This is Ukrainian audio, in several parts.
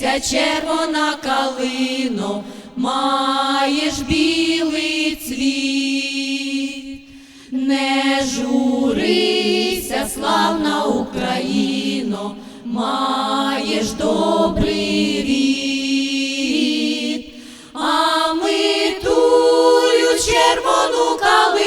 хилися, червона калино, маєш білий цвіт, не журися, славна Україно, маєш добрий рід, а ми тую червону калину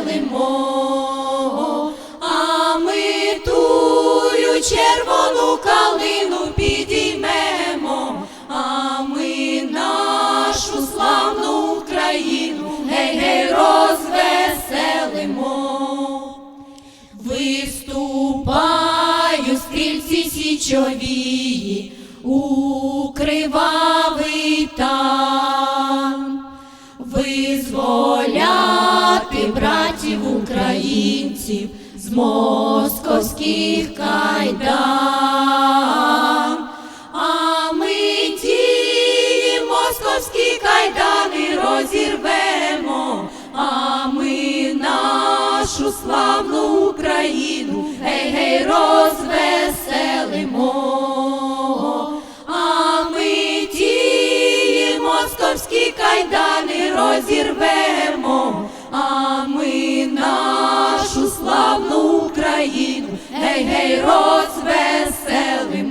розвеселимо, а ми тую червону калину підіймемо, а ми нашу славну Україну, гей, гей, розвеселимо. Виступаю стрільці січовії у кривавий там, визволяти братів українців з московських кайдан, а ми ті московські кайдани розірвемо, а ми нашу славну Україну, гей, гей, розвеселимо, а ми ті московські кайдани розірвемо, а ми нашу славну Україну, гей, гей, розвеселим.